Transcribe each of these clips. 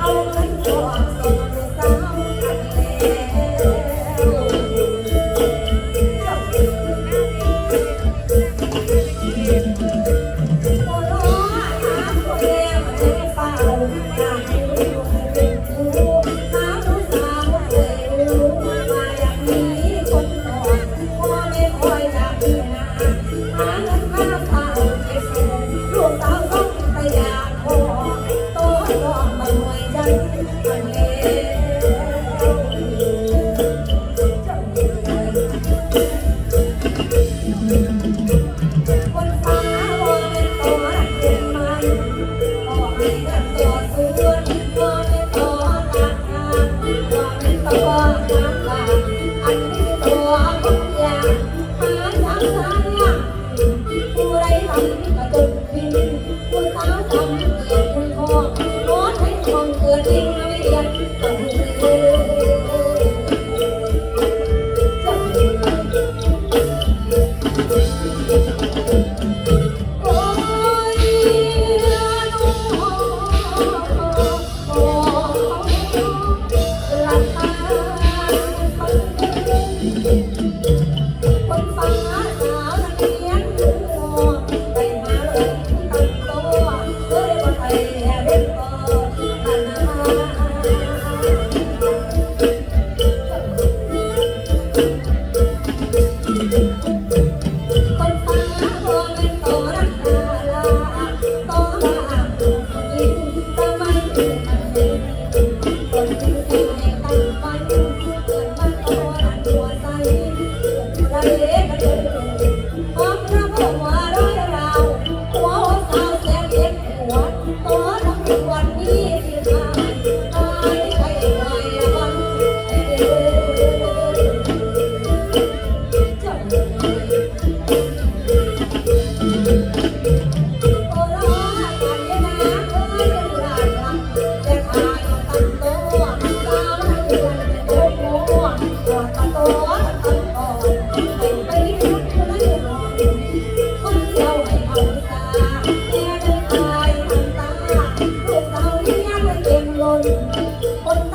เอาเงินก่อน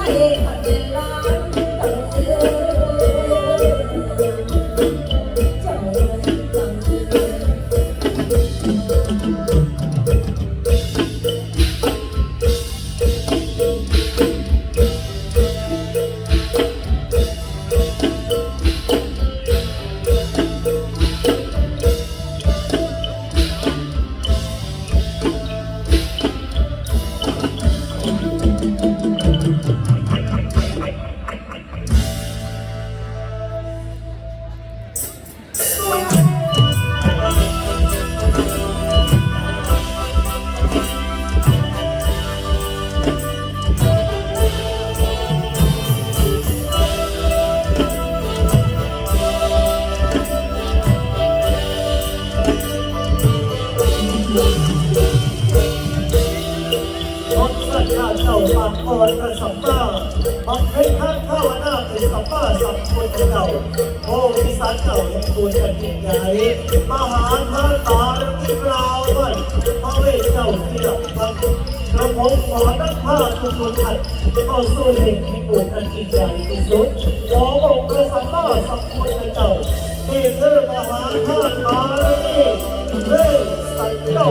เห้คนเดินลาันกัะสับป้าบังเพ็ข้างข้าวหน้าตีสับป้าสับคนเก่าโอ้วิสานเก่ายังควรจะจิตใหญ่มหาท่าตาที่กล่าวว่าพระเวทเจ้าเสียบังกระผมขอนักผ้าทุกคนขัดเข้งสู้เหตุที่ปวดกันจิตใหญ่ที่สุดขอบอกกระสับป้าสับคนเก่าเอเธอมหาท่าตาที่เลิกใส่เจ้า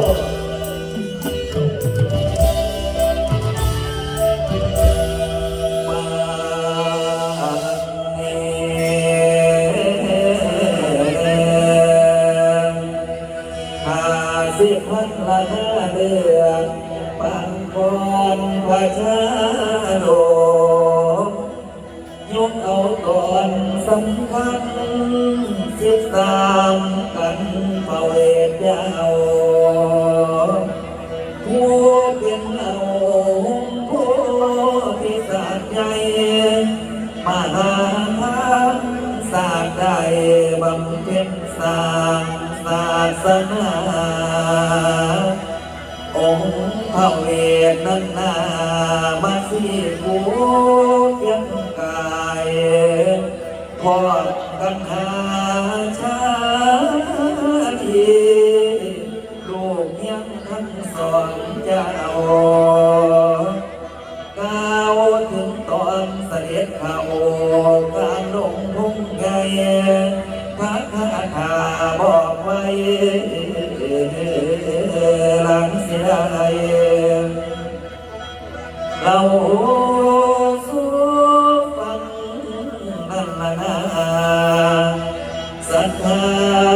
สิพันละห้าเดือนปังกรพระชาโลยกเอาก่อนสำคัญสิบสามกันเผาเวทยาว องค์พระเวทนันนามาสีกูยังกายพอดกันหาชาทีลูกยังทั้งสอนเจ้า รั